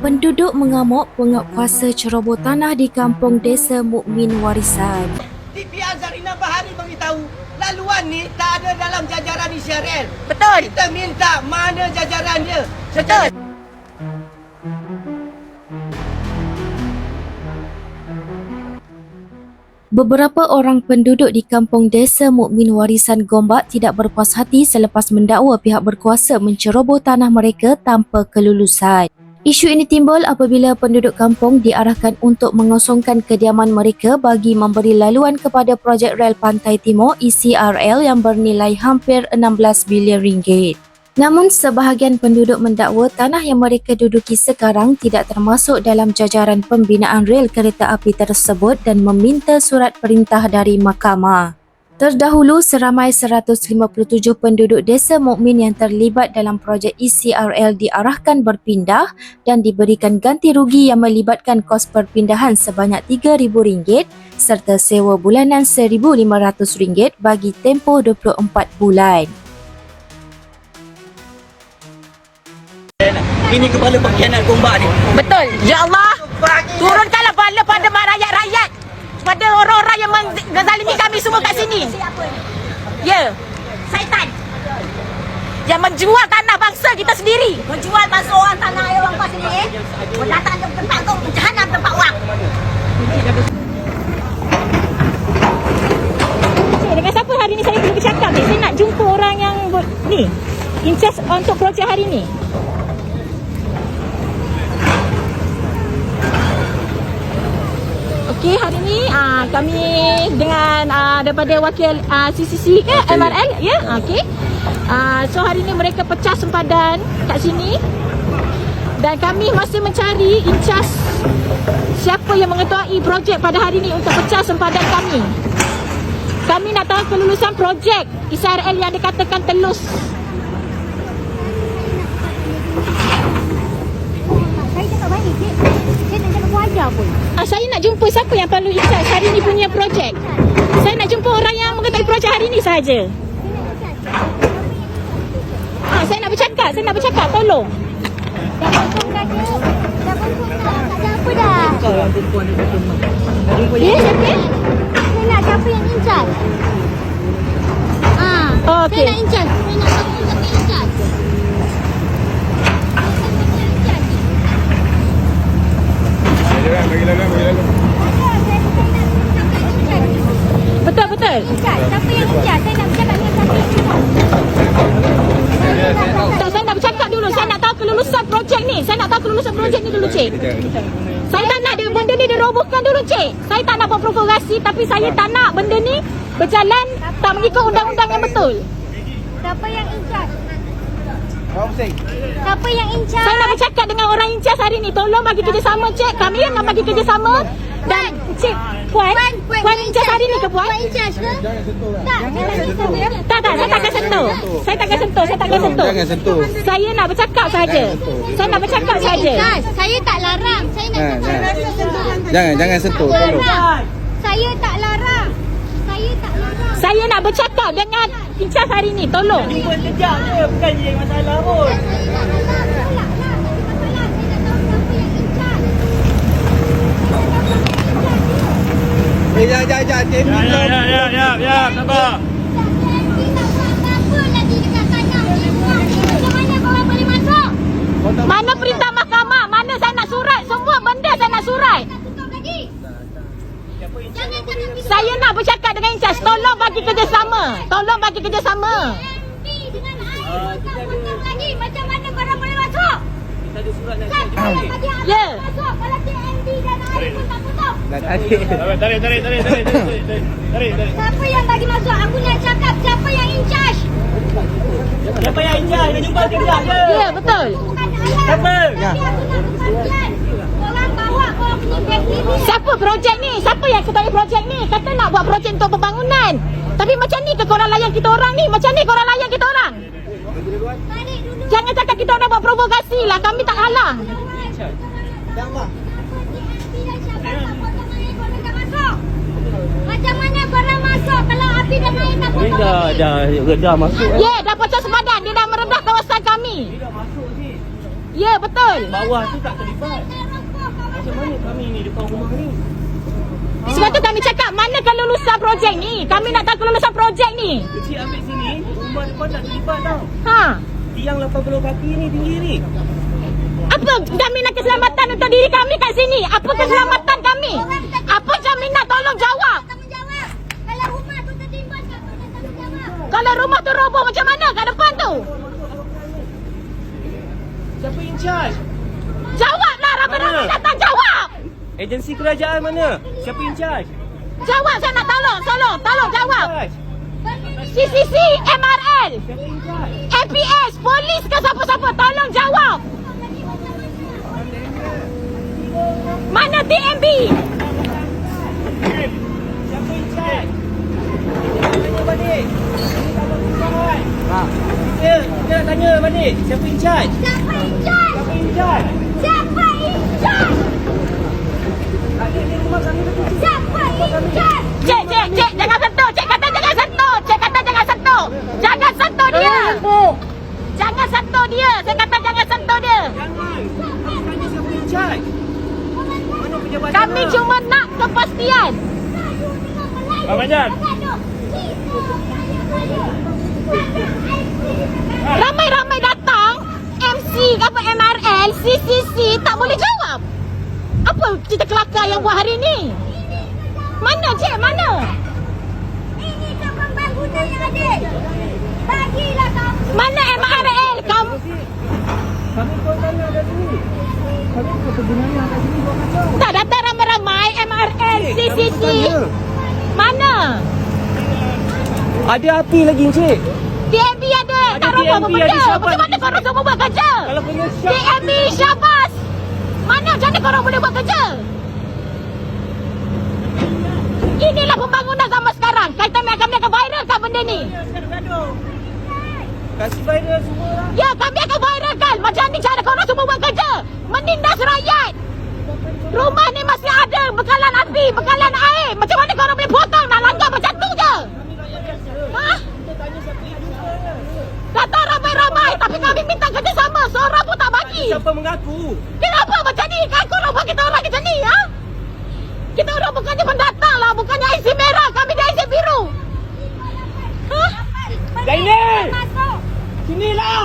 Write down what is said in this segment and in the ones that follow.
Penduduk mengamuk penguatkuasa ceroboh tanah di kampung desa Mukmin Warisan. TPR Zarina Bahari beritahu laluan ni tak ada dalam jajaran ICRL. Betul. Kita minta mana jajaran dia. Betul. Beberapa orang penduduk di kampung desa Mukmin Warisan Gombak tidak berpuas hati selepas mendakwa pihak berkuasa menceroboh tanah mereka tanpa kelulusan. Isu ini timbul apabila penduduk kampung diarahkan untuk mengosongkan kediaman mereka bagi memberi laluan kepada projek rel Pantai Timur ECRL yang bernilai hampir 16 bilion ringgit. Namun sebahagian penduduk mendakwa tanah yang mereka duduki sekarang tidak termasuk dalam jajaran pembinaan rel kereta api tersebut dan meminta surat perintah dari mahkamah. Terdahulu, seramai 157 penduduk desa Mukmin yang terlibat dalam projek ECRL diarahkan berpindah dan diberikan ganti rugi yang melibatkan kos perpindahan sebanyak RM3,000 serta sewa bulanan RM1,500 bagi tempoh 24 bulan. Ini kepala pengkhianat gombak ni. Betul. Ya Allah. Turunkanlah bala pada rakyat-rakyat. Pada orang-orang yang menzalimi kami semua kat sini. Ya. Syaitan. Yang menjual tanah bangsa kita sendiri. Menjual bangsa orang tanah air orang pas sini eh. Datang ke tempat tu jahanam tempat orang. Cik, dengan siapa hari ni saya perlu bercakap ni? Saya nak jumpa orang yang ni. In charge untuk projek hari ni. Okey, hari ni uh, kami dengan uh, daripada wakil uh, CCC ke MRL ya. Yeah? Okey. Uh, so hari ni mereka pecah sempadan kat sini. Dan kami masih mencari in charge siapa yang mengetuai projek pada hari ni untuk pecah sempadan kami. Kami nak tahu kelulusan projek ISRL yang dikatakan telus. Saya cakap balik, cik. Pun. Ah, saya nak jumpa siapa yang perlu in charge hari ni punya projek. Saya nak jumpa orang yang mengetahui projek hari ni sahaja. Ah, saya nak bercakap, saya nak bercakap, tolong. Dah confirm dah, cik. Dah confirm dah. Tak ada apa dah. Ya, siapa? Saya nak siapa yang in charge. Ah, Oh, okey. Saya nak in charge. Saya nak siapa yang in charge. Betul, betul. In charge. Siapa yang charge? Saya nak bercakap dengan siapa yang in charge. Tak, saya nak bercakap dulu. Saya nak tahu kelulusan projek ni. Saya nak tahu kelulusan projek ni dulu, cik. Saya tak nak dia, benda ni dirobohkan dulu, cik. Saya tak nak buat provokasi tapi saya tak nak benda ni berjalan tak mengikut undang-undang yang betul. Siapa yang in charge? Siapa yang in charge? Saya nak bercakap dengan orang in charge hari ni. Tolong bagi kerjasama, cik. Kami yang nak bagi kerjasama. Dan, cik, puan, Puan, puan, puan in charge hari ni ke, puan? Puan in charge ke? Tak, saya tak sentuh. Tak, tak, saya takkan sentuh. Saya takkan sentuh, saya takkan sentuh. Jangan sentuh. Saya nak bercakap saja. Saya nak bercakap saja. Saya tak larang. Saya nak Ha, cakap jangan. sentuhan. Jangan, jangan sentuh. Saya tak larang. Saya nak bercakap dengan in charge hari ni. Tolong. Jumpa sejak je bukan jadi masalah pun. Saya tak larang. Tolak lah. Tak ada masalah. Saya nak tahu siapa yang in charge. Eh, jangan, jangan, jangan. Cik, Ya, ya, ya, ya, ya, ya, Tolong bagi kerjasama. Tarik, tarik, tarik, tarik, tarik, tarik, tarik, tarik. Siapa yang bagi masuk? Aku nak cakap siapa yang in charge? Siapa yang in charge? Dia jumpa dia dia. Ya, betul. Siapa? Siapa? Siapa? Siapa? Siapa? Siapa? Siapa? Siapa? Siapa? Siapa? Siapa? Siapa? Siapa? Siapa? Siapa? Siapa? Siapa yang ketahui projek ni? Kata nak buat projek untuk pembangunan. Tapi macam ni ke korang layan kita orang ni? Macam ni korang layan kita orang? Jangan cakap kita orang buat provokasi lah. Kami tak halang. Siapa siapa masuk? Macam mana korang masuk kalau api dan air tak potong Dah, lagi? dah, dah masuk. Ya, yeah, dah pecah sempadan. Dia dah merendah kawasan kami. Ya, betul. Bawah tu tak terlibat. Macam mana kami ni depan rumah ni? Sebab tu kami cakap mana kelulusan projek ni? Kami nak tahu kelulusan projek ni. Kecil ambil sini, rumah depan tak terlibat tau. Ha. Tiang 80 kaki ni tinggi ni. Apa jaminan keselamatan untuk diri kami kat sini? Apa keselamatan kami? Apa jaminan tolong jawab? Tanggungjawab. Kalau rumah tu tertimbun, siapa yang tanggungjawab? Kalau rumah tu roboh macam mana kat depan tu? Siapa in charge? Jawablah ramai-ramai Mana? datang jawab. Agensi kerajaan mana? Siapa in charge? Jawab saya nak tolong, tolong, tolong jawab. CCC, MRL? APS, polis ke siapa-siapa tolong jawab. Mana TMB? Siapa in charge? Tanya balik. Ha. Kita, kita nak tanya balik. Siapa in charge? Siapa in charge? Siapa in charge? Siapa in charge? Ada di rumah kami betul. Siapa in charge? Cik, cik, cik, jangan sentuh. Cik kata jangan sentuh. Cik kata jangan sentuh. Jangan sentuh dia. Jangan sentuh dia. Saya kata jangan sentuh dia. Jangan. Aku tanya siapa in charge? Mana pejabat Kami cuma nak kepastian. Abang Manjan. Ramai-ramai datang. MC apa MRL, CCC tak boleh jawab. Apa cerita kelakar yang buat hari ni? Mana cik? Mana? Ini tu pembangunan yang ada. Bagilah kamu. Mana MRL? Kamu Kami kau tanya kat sini. Kami kau pergunanya kat sini buat kacau. tak datang ramai-ramai MRL, CCC. Mana? Ada api lagi encik. TMB ada. Ada Tak robot TMB, apa benda. Macam mana korang semua buat kerja? Kalau punya. TMB Syabas. Mana macam mana korang boleh buat kerja? Inilah pembangunan zaman sekarang. Kaitan kami akan viralkan benda ni. Kasih viral semua lah. Ya, kami akan viralkan. Macam ni cara korang semua buat kerja. Menindas rakyat. Rumah ni masih ada bekalan api, bekalan air. Macam mana korang boleh potong nak langgar macam tu je? Ha? Kata ramai-ramai tapi kami minta kerjasama. Seorang pun tak bagi. Siapa mengaku? Kenapa macam ni? Kan korang bagi kita orang macam ni, ha? Kita orang bukannya pendatang lah. Bukannya IC merah. Kami dah IC biru. Ha? Zainal! Sinilah!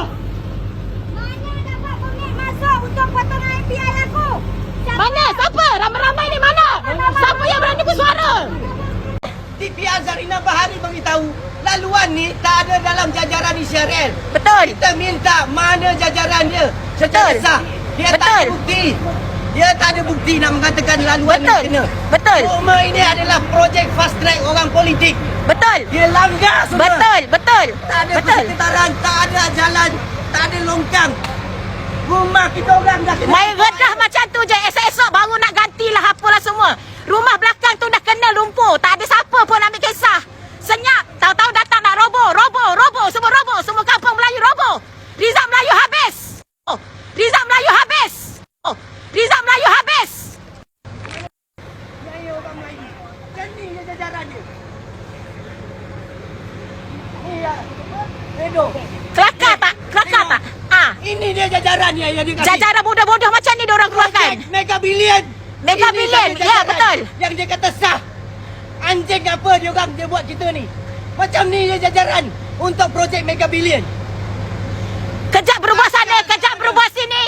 Mana dapat permit masuk untuk potong IPL aku? Siapa? Mana? Siapa? Ramai-ramai ni mana? Siapa yang berani bersuara? TPR Beritahu laluan ni tak ada dalam jajaran ISRL. Betul. Kita minta mana jajaran dia secara Betul. sah. Dia tak ada Betul. bukti. Dia tak ada bukti nak mengatakan laluan Betul. ni kena. Betul. Semua ini adalah projek fast track orang politik. Betul. Dia langgar semua. Betul, betul. Tak ada Betul. persekitaran, tak ada jalan, tak ada longkang. Rumah kita orang dah kena. Main redah macam tu je. Esok-esok baru nak gantilah apalah semua. Rumah belakang tu dah kena lumpur. Tak ada siapa pun ambil kisah. Senyap. Tahu-tahu datang nak roboh. Roboh, roboh. Semua roboh. Semua kampung Melayu roboh. Rizal Melayu habis. Oh, Rizal Melayu habis. Oh, Rizal Melayu habis. Nyai orang Melayu. Macam ni je jajaran dia. Ni ya. Redo. Kelakar tak? Kelakar tak? Ah, Ini dia jajaran dia yang dia kasih. jajaran bodoh-bodoh macam ni diorang keluarkan. Projek Mega Billion. Mega Ini Billion, ya, betul. Yang dia kata sah. Anjing apa dia orang dia buat kita ni. Macam ni dia jajaran untuk projek Mega Billion. Kejap berubah sana, kejap berubah sini.